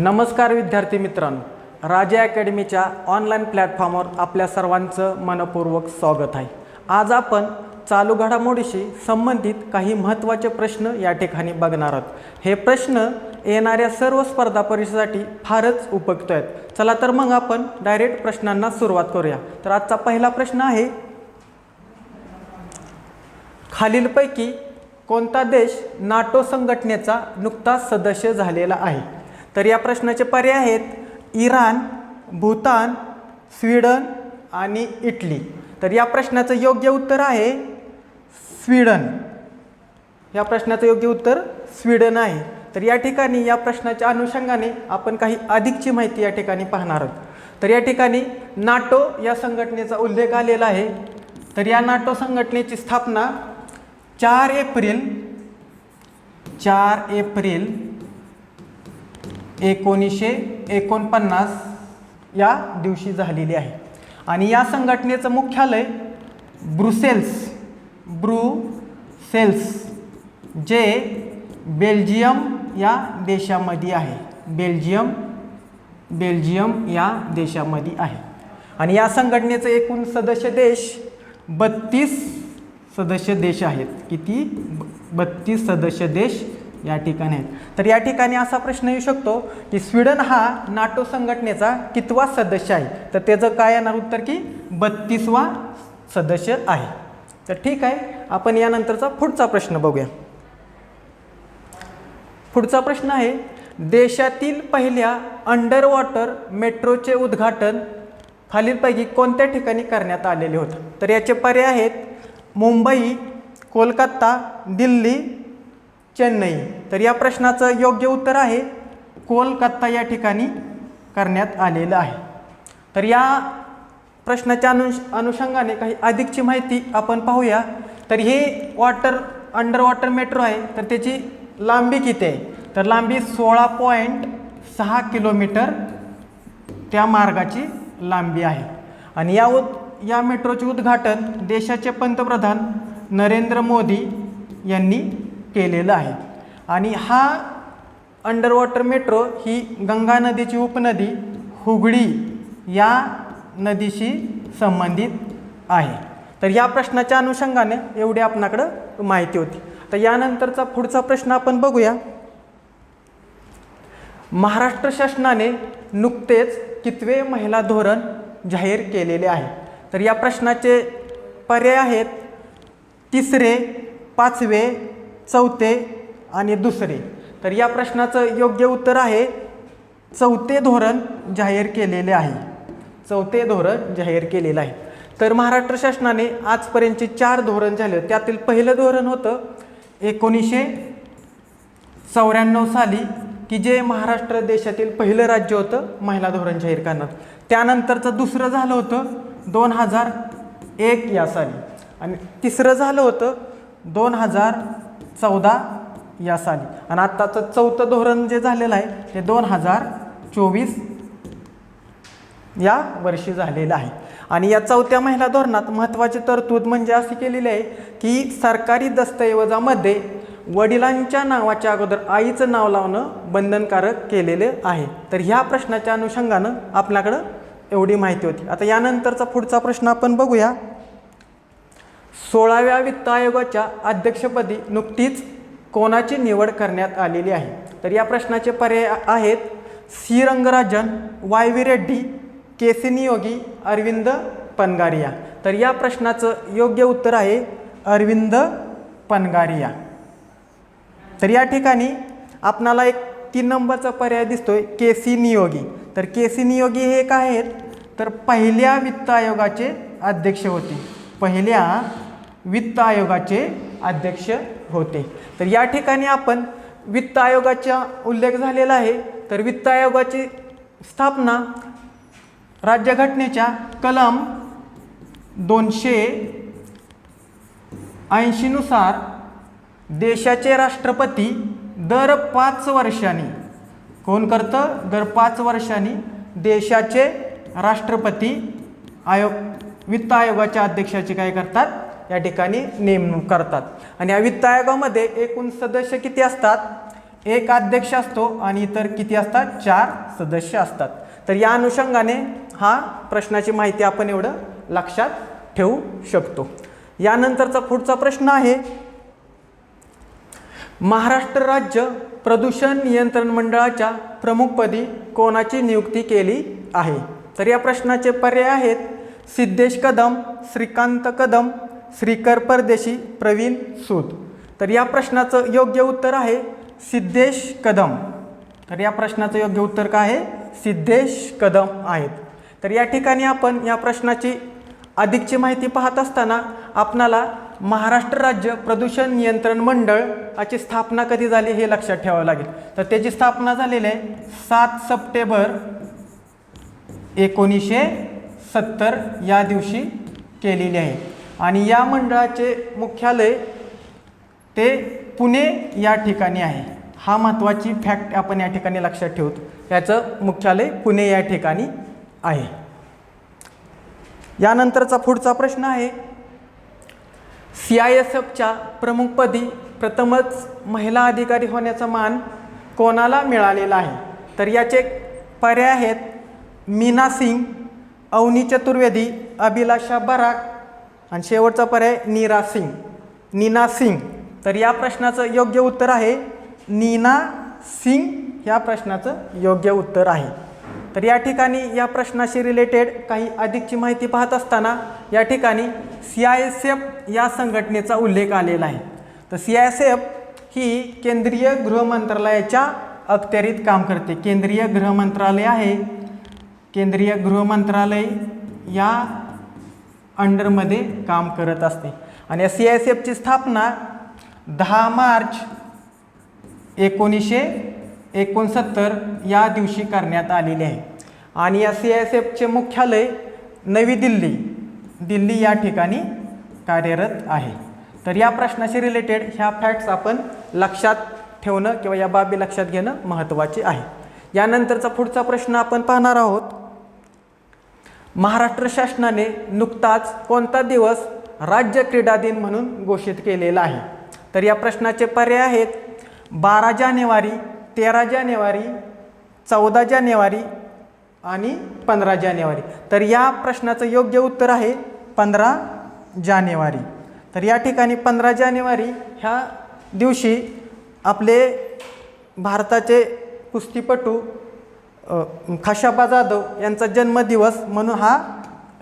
नमस्कार विद्यार्थी मित्रांनो. राजा अकॅडमीच्या ऑनलाईन प्लॅटफॉर्मवर आपल्या सर्वांचं मनपूर्वक स्वागत आहे. आज आपण चालू घडामोडीशी संबंधित काही महत्त्वाचे प्रश्न या ठिकाणी बघणार आहोत. हे प्रश्न येणाऱ्या सर्व स्पर्धा परीक्षेसाठी फारच उपयुक्त आहेत. चला तर मग आपण डायरेक्ट प्रश्नांना सुरुवात करूया. तर आजचा पहिला प्रश्न आहे खालीलपैकी कोणता देश नाटो संघटनेचा नुकताच सदस्य झालेला आहे? तर या प्रश्नाचे पर्याय आहेत इराण भूतान स्वीडन आणि इटली. तर या प्रश्नाचं योग्य उत्तर आहे स्वीडन. या प्रश्नाचं योग्य उत्तर स्वीडन आहे. तर या ठिकाणी या प्रश्नाच्या अनुषंगाने आपण काही अधिकची माहिती या ठिकाणी पाहणार आहोत. तर या ठिकाणी नाटो या संघटनेचा उल्लेख आलेला आहे. तर या नाटो संघटनेची स्थापना चार एप्रिल चार एप्रिल एकोणीसशे एकोणपन्नास या दिवशी झालेली आहे. आणि या संघटनेचं मुख्यालय ब्रुसेल्स ब्रुसेल्स जे बेल्जियम या देशामध्ये आहे. बेल्जियम बेल्जियम या देशामध्ये आहे. आणि या संघटनेचे एकूण सदस्य देश बत्तीस सदस्य देश आहेत. किती? बत्तीस सदस्य देश या ठिकाणी आहेत. तर या ठिकाणी असा प्रश्न येऊ शकतो की स्वीडन हा नाटो संघटनेचा कितवा सदस्य आहे? तर त्याचं काय येणार उत्तर की बत्तीसवा सदस्य आहे. तर ठीक आहे आपण यानंतरचा पुढचा प्रश्न बघूया. पुढचा प्रश्न आहे देशातील पहिल्या अंडर वॉटर मेट्रोचे उद्घाटन खालीलपैकी कोणत्या ठिकाणी करण्यात आलेले होतं? तर याचे पर्याय आहेत मुंबई कोलकाता दिल्ली चेन्नई. तर या प्रश्नाचं योग्य उत्तर आहे. कोलकाता या ठिकाणी करण्यात आलेलं आहे. तर या प्रश्नाच्या अनुष अनुषंगाने काही अधिकची माहिती आपण पाहूया. तर हे वॉटर अंडर वॉटर मेट्रो आहे. तर त्याची लांबी किती आहे? तर लांबी सोळा पॉईंट सहा किलोमीटर त्या मार्गाची लांबी आहे. आणि या उद या मेट्रोचे उद्घाटन देशाचे पंतप्रधान नरेंद्र मोदी यांनी केलेलं आहे. आणि हा अंडरवॉटर मेट्रो ही गंगा नदीची उपनदी हुगळी या नदीशी संबंधित आहे. तर या प्रश्नाच्या अनुषंगाने एवढी आपणाकडं माहिती होती. तर यानंतरचा पुढचा प्रश्न आपण बघूया. महाराष्ट्र शासनाने नुकतेच कितवे महिला धोरण जाहीर केलेले आहे? तर या प्रश्नाचे पर्याय आहेत तिसरे पाचवे चौथे आणि दुसरे. तर या प्रश्नाचं योग्य उत्तर आहे चौथे धोरण जाहीर केलेले आहे. चौथे धोरण जाहीर केलेलं आहे. तर महाराष्ट्र शासनाने आजपर्यंतचे चार धोरण झाले. त्यातील पहिलं धोरण होतं एकोणीसशे चौऱ्याण्णव साली की जे महाराष्ट्र देशातील पहिलं राज्य होतं महिला धोरण जाहीर करणार त्यानंतरचं दुसरं झालं होतं दोन हजार एक या साली. आणि तिसरं झालं होतं दोन हजार चौदा या साली. आणि आत्ताचं चौथं धोरण जे झालेलं आहे ते दोन हजार चोवीस या वर्षी झालेलं आहे. आणि या चौथ्या महिला धोरणात महत्त्वाची तरतूद म्हणजे अशी केलेली आहे की सरकारी दस्तऐवजामध्ये वडिलांच्या नावाच्या अगोदर आईचं नाव लावणं बंधनकारक केलेले आहे. तर ह्या प्रश्नाच्या अनुषंगानं आपल्याकडं एवढी माहिती होती. आता यानंतरचा पुढचा प्रश्न आपण बघूया. सोळाव्या वित्त आयोगाच्या अध्यक्षपदी नुकतीच कोणाची निवड करण्यात आलेली आहे? तर या प्रश्नाचे पर्याय आहेत C. Rangarajan Y. V. Reddy K C Neogi Arvind Panagariya. तर या प्रश्नाचं योग्य उत्तर आहे अरविंद पनगारिया. तर या ठिकाणी आपणाला एक तीन नंबरचा पर्याय दिसतोय के. सी. नियोगी. तर के. सी. नियोगी हे काय आहेत. तर पहिल्या वित्त आयोगाचे अध्यक्ष होते. पहिल्या वित्त आयोगाचे अध्यक्ष होते. तर या ठिकाणी आपण वित्त आयोगाचा उल्लेख झालेला आहे. तर वित्त आयोगाची स्थापना राज्यघटनेच्या कलम दोनशे ऐंशीनुसार देशाचे राष्ट्रपती दर पाच वर्षांनी कोण करतं? दर पाच वर्षांनी देशाचे राष्ट्रपती आयोग वित्त आयोगाच्या अध्यक्षाचे काय करतात? या ठिकाणी नेमणूक करतात. आणि या वित्त आयोगामध्ये एकूण सदस्य किती असतात? एक अध्यक्ष असतो आणि इतर किती असतात? चार सदस्य असतात. तर या अनुषंगाने हा प्रश्नाची माहिती आपण एवढं लक्षात ठेवू शकतो. यानंतरचा पुढचा प्रश्न आहे महाराष्ट्र राज्य प्रदूषण नियंत्रण मंडळाच्या प्रमुखपदी कोणाची नियुक्ती केली आहे? तर या प्रश्नाचे पर्याय आहेत सिद्धेश कदम श्रीकांत कदम श्रीकर परदेशी प्रवीण सूद. तर या प्रश्नाचं योग्य उत्तर आहे सिद्धेश कदम. तर या प्रश्नाचं योग्य उत्तर काय आहे? सिद्धेश कदम आहेत. तर या ठिकाणी आपण या प्रश्नाची अधिकची माहिती पाहत असताना आपणाला महाराष्ट्र राज्य प्रदूषण नियंत्रण मंडळ याची स्थापना कधी झाली हे लक्षात ठेवावं लागेल. तर त्याची स्थापना झालेली आहे सात सप्टेंबर एकोणीसशे सत्तर या दिवशी केलेली आहे. आणि या मंडळाचे मुख्यालय ते पुणे या ठिकाणी आहे. हा महत्त्वाची फॅक्ट आपण या ठिकाणी लक्षात ठेवतो. याचं मुख्यालय पुणे या ठिकाणी आहे. यानंतरचा पुढचा प्रश्न आहे. सी आय एस एफच्या प्रमुखपदी प्रथमच महिला अधिकारी होण्याचा मान कोणाला मिळालेला आहे? तर याचे पर्याय आहेत मीना सिंग अवनी चतुर्वेदी अभिलाषा बराक आणि शेवटचा पर्याय नीरा सिंग. नीना सिंग. तर या प्रश्नाचं योग्य उत्तर आहे. नीना सिंग या प्रश्नाचं योग्य उत्तर आहे. तर या ठिकाणी या प्रश्नाशी रिलेटेड काही अधिकची माहिती पाहत असताना या ठिकाणी सी आय एस एफ या संघटनेचा उल्लेख आलेला आहे. तर सी आय एस एफ ही केंद्रीय गृह मंत्रालयाच्या अखत्यारीत काम करते. केंद्रीय गृह मंत्रालय आहे. केंद्रीय गृह मंत्रालय या अंडरमध्ये काम करत असते. आणि या सी आय एस एफची स्थापना दहा मार्च एकोणीसशे एकोणसत्तर या दिवशी करण्यात आलेली आहे. आणि या सी एस एफचे मुख्यालय नवी दिल्ली दिल्ली या ठिकाणी कार्यरत आहे. तर या प्रश्नाशी रिलेटेड ह्या फॅक्ट्स आपण लक्षात ठेवणं किंवा या बाबी लक्षात घेणं महत्त्वाचे आहे. यानंतरचा पुढचा प्रश्न आपण पाहणार आहोत. महाराष्ट्र शासनाने नुकताच कोणता दिवस राज्य क्रीडा दिन म्हणून घोषित केलेला आहे? तर या प्रश्नाचे पर्याय आहेत. बारा जानेवारी तेरा जानेवारी चौदा जानेवारी आणि पंधरा जानेवारी. तर या प्रश्नाचं योग्य उत्तर आहे पंधरा जानेवारी. तर या ठिकाणी पंधरा जानेवारी ह्या दिवशी आपले भारताचे कुस्तीपटू खशाबा जाधव यांचा जन्मदिवस म्हणून हा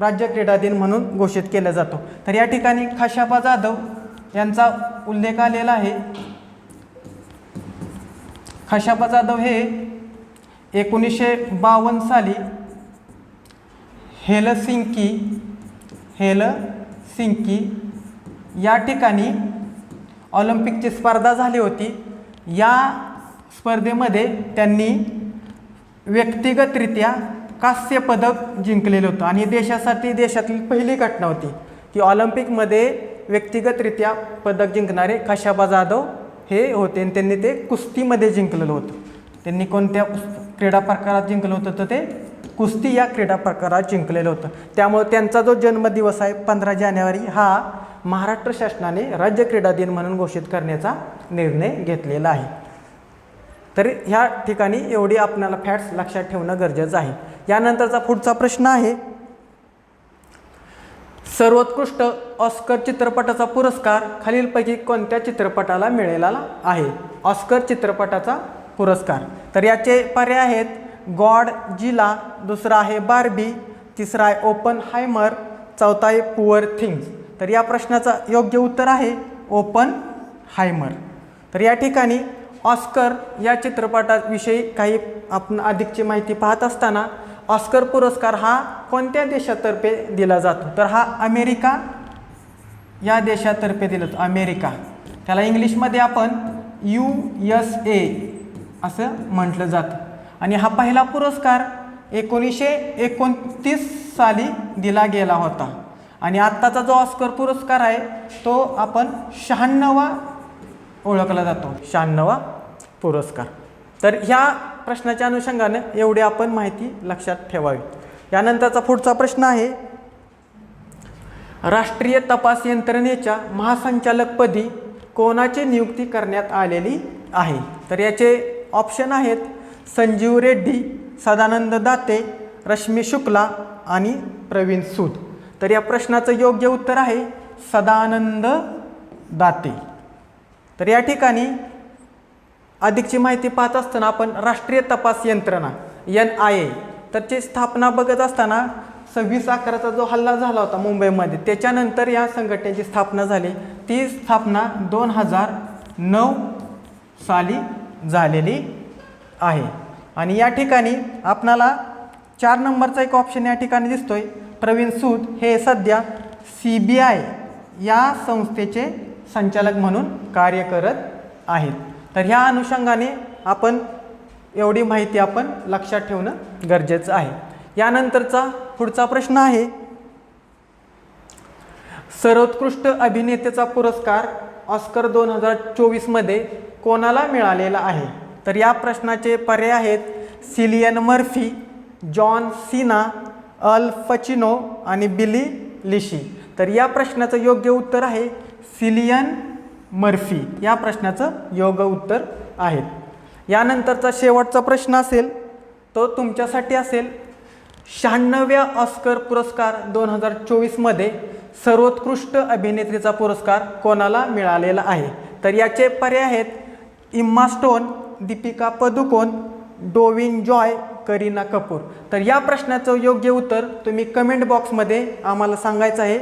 राज्य क्रीडा दिन म्हणून घोषित केला जातो. तर या ठिकाणी खशाबा जाधव यांचा उल्लेख आलेला आहे. खशाबा जाधव हे एकोणीसशे बावन्न साली हेलसिंकी हेलसिंकी या ठिकाणी ऑलिम्पिकची स्पर्धा झाली होती. या स्पर्धेमध्ये त्यांनी व्यक्तिगतरित्या कांस्य पदक जिंकलेलं होतं. आणि देशासाठी देशातली पहिली घटना होती. की ऑलिम्पिकमध्ये व्यक्तिगतरित्या पदक जिंकणारे खाशाबा जाधव हे होते. आणि त्यांनी ते कुस्तीमध्ये जिंकलेलं होतं. त्यांनी कोणत्या क्रीडा प्रकारात जिंकलं होतं? तर ते कुस्ती या क्रीडा प्रकारात जिंकलेलं होतं. त्यामुळे त्यांचा जो जन्मदिवस आहे पंधरा जानेवारी हा महाराष्ट्र शासनाने राज्य क्रीडा दिन म्हणून घोषित करण्याचा निर्णय घेतलेला आहे. तर ह्या ठिकाणी एवढी आपल्याला फॅट्स लक्षात ठेवणं गरजेचं आहे. यानंतरचा पुढचा प्रश्न आहे. सर्वोत्कृष्ट ऑस्कर चित्रपटाचा पुरस्कार खालीलपैकी कोणत्या चित्रपटाला मिळालेला आहे? ऑस्कर चित्रपटाचा पुरस्कार. तर याचे पर्याय आहेत. गॉड जिला दुसरा आहे बार्बी तिसरा आहे ओपन हायमर चौथा आहे पुअर थिंग्स. तर या प्रश्नाचं योग्य उत्तर आहे ओपन हायमर तर या ठिकाणी ऑस्कर या चित्रपटाविषयी काही आपण अधिकची माहिती पाहत असताना ऑस्कर पुरस्कार हा कोणत्या देशातर्फे दिला जातो? तर हा अमेरिका या देशातर्फे दिला जातो अमेरिका. त्याला इंग्लिशमध्ये आपण यू एस ए असं म्हटलं जातं. आणि हा पहिला पुरस्कार एकोणीसशे एकोणतीस साली दिला गेला होता. आणि आत्ताचा जो ऑस्कर पुरस्कार आहे तो आपण शहाण्णवा ओळखला जातो. शहाण्णवा पुरस्कार. तर ह्या प्रश्नाच्या अनुषंगाने एवढी आपण माहिती लक्षात ठेवावी. यानंतरचा पुढचा प्रश्न आहे राष्ट्रीय तपास यंत्रणेच्या महासंचालकपदी कोणाची नियुक्ती करण्यात आलेली आहे? तर याचे ऑप्शन आहेत संजीव रेड्डी सदानंद दाते रश्मी शुक्ला आणि प्रवीण सूद. तर या प्रश्नाचं योग्य उत्तर आहे सदानंद दाते. तर या ठिकाणी अधिकची माहिती पाहत असताना आपण राष्ट्रीय तपास यंत्रणा एन आय ए त्याची स्थापना बघत असताना सव्वीस अकराचा जो हल्ला झाला होता मुंबईमध्ये त्याच्यानंतर या संघटनेची स्थापना झाली. ती स्थापना दोन हजार नऊ साली झालेली आहे. आणि या ठिकाणी आपणाला चार नंबरचा एक ऑप्शन या ठिकाणी दिसतोय. प्रवीण सूद हे सध्या सी बी आय या संस्थेचे संचालक म्हणून कार्य करत आहेत. तर ह्या अनुषंगाने आपण एवढी माहिती आपण लक्षात ठेवणं गरजेचं आहे. यानंतरचा पुढचा प्रश्न आहे. सर्वोत्कृष्ट अभिनेतेचा पुरस्कार ऑस्कर दोन हजार चोवीसमध्ये कोणाला मिळालेला आहे? तर या प्रश्नाचे पर्याय आहेत Cillian Murphy John Cena Al Pacino आणि बिली लिशी. तर या प्रश्नाचं योग्य उत्तर आहे सिलियन मर्फी या प्रश्नाचं योग उत्तर आहे. यानंतरचा शेवटचा प्रश्न असेल तो तुमच्यासाठी असेल. शहाण्णव्या ऑस्कर पुरस्कार दोन हजार चोवीसमध्ये सर्वोत्कृष्ट अभिनेत्रीचा पुरस्कार कोणाला मिळालेला आहे? तर याचे पर्याय आहेत इम्मा स्टोन दीपिका पदुकोण डोविन जॉय करीना कपूर. तर या प्रश्नाचं योग्य उत्तर तुम्ही कमेंट बॉक्समध्ये आम्हाला सांगायचं आहे.